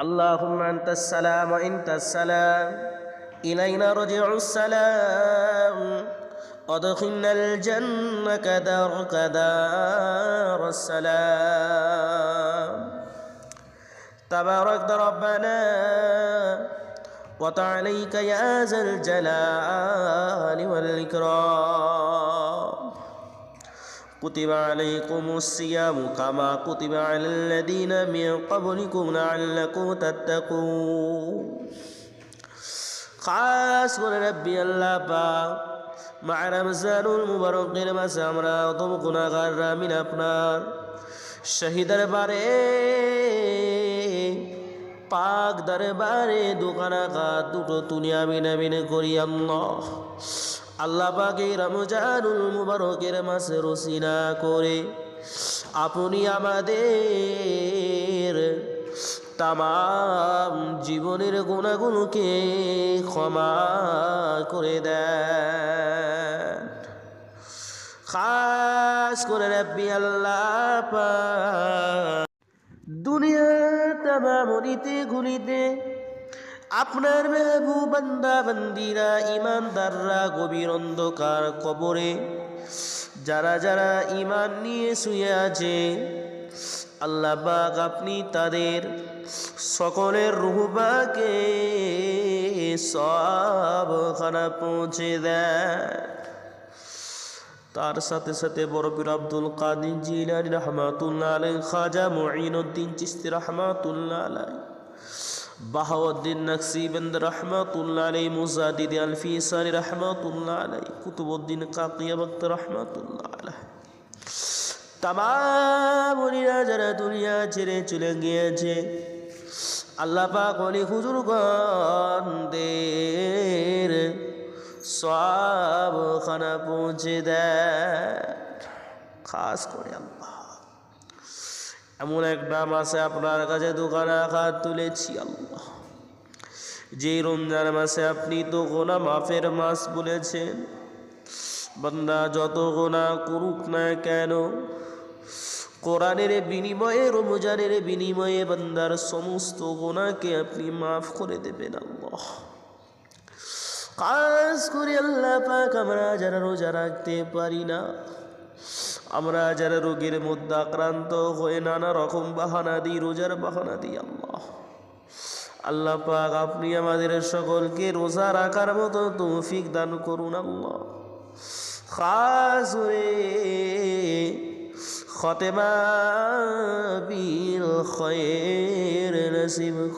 اللهم أنت السلام وأنت السلام. إلينا رجع السلام. أدخلنا الجنة كدارك دار السلام. تبارك ربنا وتعاليك يا ذا الجلال والإكرام. كتب عليكم الصيام كما كتب على الذين من قبلكم لعلكم تتقون খাস করে রব্বি আল্লাহ পাক মা রমজানুল মুবারকের মাসে আমরা অতম গুণাগার রামিন আপনার শহীদের বারে পাক দরবারে দোকানাঘাত দুটো তুনি আমিন আমিন করি আল্লাহ আল্লাহ পাক রমজানুল মুবারকের মাসে রসিনা করে আপনি আমাদের তাম জীবনের গুণাগুলোকে ক্ষমা করে দেন। খাস করে রব্বি আল্লাহ দুনিয়া তামামনিতে ঘুরিতে আপনার মেহবু বান্দা বান্দিরা, ইমানদাররা গভীর অন্ধকার কবরে, যারা যারা ইমান নিয়ে শুয়ে আছে, আল্লাহ পাক আপনি তাদের সকলের রুহবাকে সব খানা পৌঁছে দেয় তার সাথে সাথে বরফির আব্দুল কাদির জিলানি রহমাতুল্লাহ আলাই খাজা মঈনুদ্দিন চিস্তি রহমাতুল্লাহ আলাই বাহাউদ্দিন নকসিবন্দ রহমাতুল্লাহ আলাই মুজাদিদ আলফি আলফিসানি রহমাতুল্লাহ আলাই কুতুবুদ্দিন কাকিয়া ভক্ত রহমাতুল্লাহ আলাই তামামুনিরা যারা দুনিয়া ছেড়ে চলে গিয়েছে, আল্লাহ পাক অলি হুজুরগণদের সব খানা পৌঁছে দেয় খাস করে আল্লাহ। এমন এক একটা মাসে আপনার কাছে দোকান আঘাত তুলেছি, আল্লাহ। যেই রমজান মাসে আপনি তো গোনা মাফের মাস বলেছেন, বান্দা যত গোনা করুক না কেন, কোরআনের বিনিময়ে, রমজানের বিনিময়ে বান্দার সমস্ত গোনাকে আপনি মাফ করে দেবেন, আল্লাহ। কাজ করে আল্লাহ পাক আমরা যারা রোজা রাখতে পারি না আমরা যারা রোগের মধ্যে আক্রান্ত হয়ে নানা রকম বাহানা দিই, রোজার বাহানা দিই, আল্লাহ। আল্লাহ পাক, আপনি আমাদের সকলকে রোজা রাখার মতো তৌফিক দান করুন, আল্লাহ। খাস খতেমা বিল খয়ের নসিব